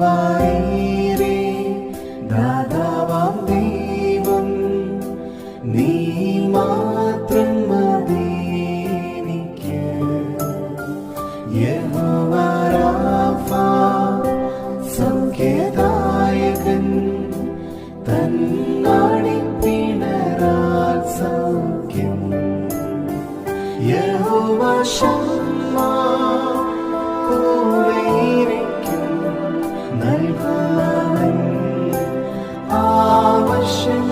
യഹോവായീരേ ദാതാവാം ദൈവം നീ മാത്രം മതിനിക്ക് യഹോവരാഫ സംഖ്യദായകൻ തന്നാടിപ്പിണരാൽ സൗഖ്യം. യഹോവ ശമ്മാ 是。